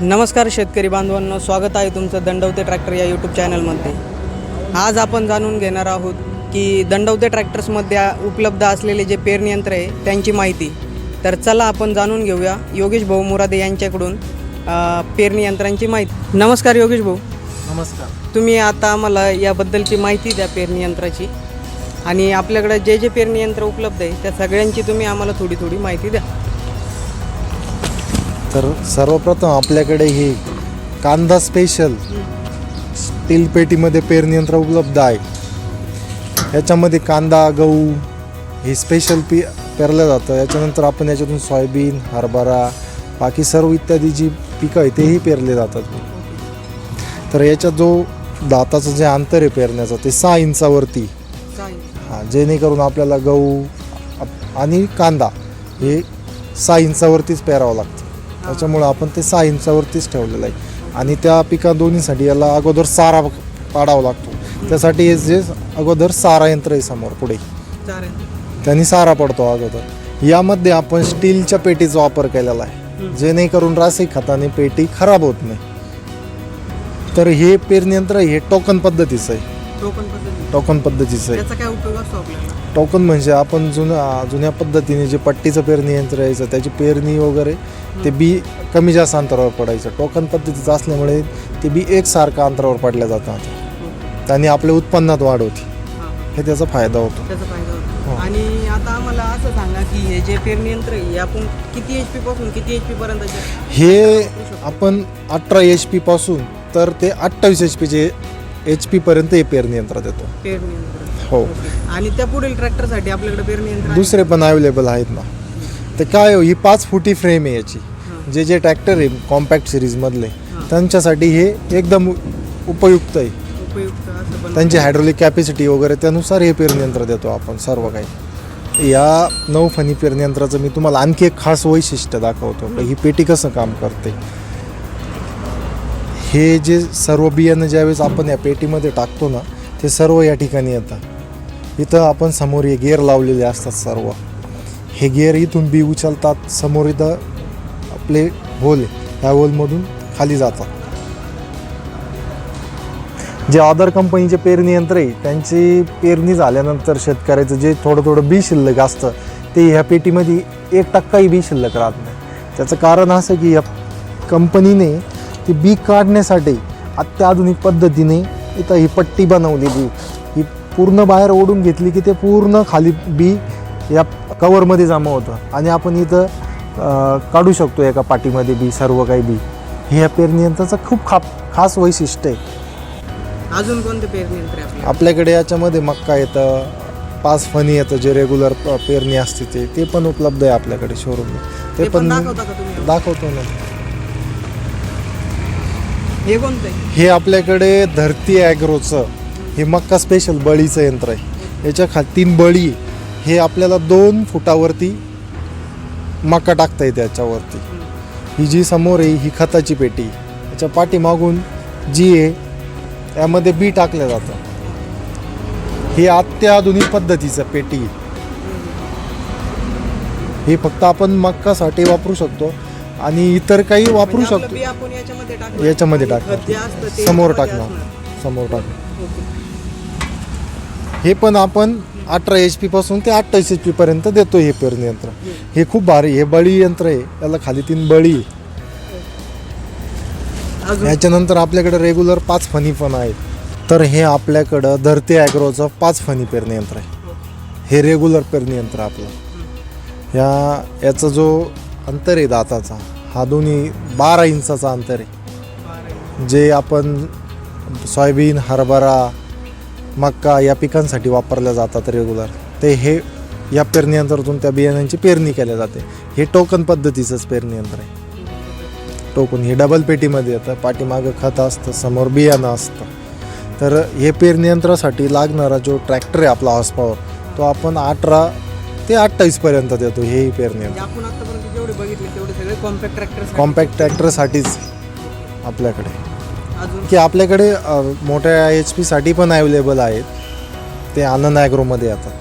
नमस्कार शेतकरी बांधवांनो स्वागत आहे तुमचं दंडवते ट्रॅक्टर या यूट्यूब चॅनलमध्ये. आज आपण जाणून घेणार आहोत की दंडवते ट्रॅक्टर्समध्ये उपलब्ध असलेले जे पेरणी यंत्र आहे त्यांची माहिती. तर चला आपण जाणून घेऊया योगेश भाऊ मुरादे यांच्याकडून पेरणी यंत्रांची माहिती. नमस्कार योगेश भाऊ. नमस्कार. तुम्ही आता आम्हाला याबद्दलची माहिती द्या पेरणी यंत्राची आणि आपल्याकडे जे जे पेरणी यंत्र उपलब्ध आहे त्या सगळ्यांची तुम्ही आम्हाला थोडी थोडी माहिती द्या. तर सर्वप्रथम आपल्याकडे हे कांदा स्पेशल स्टील पेटीमध्ये पेरणी यंत्र उपलब्ध आहे. याच्यामध्ये कांदा गहू हे स्पेशल पी पेरलं जातं. याच्यानंतर आपण याच्यातून सोयाबीन हरभरा बाकी सर्व इत्यादी जी पिकं आहे तेही पेरले जातात. तर याच्यात जो दाताचं जे अंतर आहे पेरण्याचं ते सहा इंचावरती. हा जेणेकरून आपल्याला गहू आणि कांदा हे सहा इंचावरतीच पेरावं लागतं. त्याच्यामुळं आपण ते सहा इंचावरतीच ठेवलेलं आहे. आणि त्या पिका दोन्हीसाठी याला अगोदर सारा पाडावा लागतो. त्यासाठी हे जे अगोदर सारा यंत्र आहे समोर पुढे. त्यांनी सारा पडतो अगोदर. यामध्ये आपण स्टीलच्या पेटीचा वापर केलेला आहे. जेणेकरून रासायनिक खताने पेटी खराब होत नाही. तर हे पेरणी यंत्र हे टोकन पद्धतीचं आहे. टोकन पद्धतीचं आहे. टोकन म्हणजे आपण जुन्या जुन्या पद्धतीने जे पट्टीचं पेरणी यंत्र यायचं त्याची पेरणी वगैरे ते बी कमी जास्त अंतरावर पडायचं. टोकन पद्धतीचं असल्यामुळे ते बी एकसारखं अंतरावर पडल्या जातात. त्याने आपल्या उत्पन्नात वाढ होती. हां त्याचा फायदा होतो. हो. आणि आता आम्हाला असं सांगा की हे जे पेरणी यंत्र हे आपण किती एच पी पासून किती एच पी पर्यंत हे आपण अठरा एच पी पासून तर ते अठ्ठावीस एच पीचे एच पी पर्यंत हे पेरणी यंत्र देतो. पेरणी यंत्र. हो. आणि त्या पुढील ट्रॅक्टरसाठी आपल्याकडे पेरणी यंत्र आहे? दुसरे पण अवेलेबल आहेत ना ते काय हो, ही पाच फुटी फ्रेम आहे याची. जे जे ट्रॅक्टर आहे कॉम्पॅक्ट सिरीजमधले. त्यांच्यासाठी हे एकदम उपयुक्त आहे उपयुक्त असं पण त्यांची हायड्रोलिक कॅपॅसिटी वगैरे त्यानुसार हे पेरणी यंत्र देतो आपण सर्व काही या नऊ फणी पेरणी यंत्राचं मी तुम्हाला आणखी एक खास वैशिष्ट्य दाखवतो की ही पेटी कसं काम करते हे जे सर्व बियाणं ज्यावेळेस आपण या पेटीमध्ये टाकतो ना ते सर्व या ठिकाणी येतं इथं आपण समोर हे गेअर लावलेले असतात सर्व. हे गेअर इथून बी उचलतात समोर इथं आपले होल ह्या होलमधून खाली जातात. जे अदर कंपनीचे पेरणी यंत्र आहे त्यांची पेरणी झाल्यानंतर शेतकऱ्याचं जे थोडं थोडं बी शिल्लक असतं ते ह्या पेटीमध्ये एक टक्काही बी शिल्लक राहत नाही. त्याचं कारण असं की या कंपनीने ती बी काढण्यासाठी अत्याधुनिक पद्धतीने इथं ही पट्टी बनवलेली पूर्ण बाहेर ओढून घेतली की ते पूर्ण खाली बी या कवरमध्ये जमा होतं. आणि आपण इथं काढू शकतो एका पाटीमध्ये बी सर्व काही बी. हे या पेरणी यंत्राचं खूप खा खास वैशिष्ट्य आहे. अजून कोणते पेरणी यंत्र आपल्याकडे? याच्यामध्ये मक्का येतं पाच फणी येतं जे रेग्युलर पेरणी असते ते ते पण उपलब्ध आहे आपल्याकडे शोरूम ते पण दाखवता ना. हे कोणतं? हे आपल्याकडे धरती ॲग्रोचं हे मक्का स्पेशल बळीचं यंत्र आहे याच्या खाली तीन बळी. हे आपल्याला दोन फुटावरती मक्का टाकता येते याच्यावरती ही जी समोर आहे ही खताची पेटी. याच्या पाठीमागून जी आहे यामध्ये बी टाकलं जातं ही अत्याधुनिक पद्धतीचं पेटी आहे. हे फक्त आपण मक्कासाठी वापरू शकतो आणि इतर काही वापरू म्हणजे शकतो याच्यामध्ये टाकणार समोर टाकणार. समोर टाकणार. हे पण आपण अठरा एच पी पासून ते अठ्ठावीस एच पी पर्यंत देतो हे पेरणी यंत्र. हे खूप भारी हे बळी यंत्र आहे. त्याला खाली तीन बळी. याच्यानंतर आपल्याकडे रेग्युलर पाच फणी पण आहेत. तर हे आपल्याकडं धरते ॲग्रोचं पाच फणी पेरणी यंत्र आहे. हे रेग्युलर पेरणी यंत्र आपलं. ह्या याचा जो अंतर आहे दाताचा हा दोन्ही बारा इंचाचा अंतर आहे. जे आपण सोयाबीन हरभरा मक्का या पिकांसाठी वापरल्या जातात रेग्युलर ते हे या पेरणी यंत्रातून त्या बियाण्यांची पेरणी केल्या जाते. हे टोकन पद्धतीचंच पेरणी यंत्र आहे. टोकन हे डबल पेटीमध्ये येतं पाठीमागं खत असतं समोर बियाणं असतं. तर हे पेरणी यंत्रासाठी लागणारा जो ट्रॅक्टर आहे आपला हॉर्स पॉवर तो आपण अठरा ते अठ्ठावीसपर्यंत देतो हेही पेरणी आपण आतापर्यंत जेवढे बघितले तेवढे सगळे कॉम्पॅक्ट ट्रॅक्टर कॉम्पॅक्ट ट्रॅक्टरसाठीच आपल्याकडे. की आपल्याकडे मोठ्या एच पीसाठी पण अवेलेबल आहेत. ते आनंद ॲग्रोमध्ये येतात.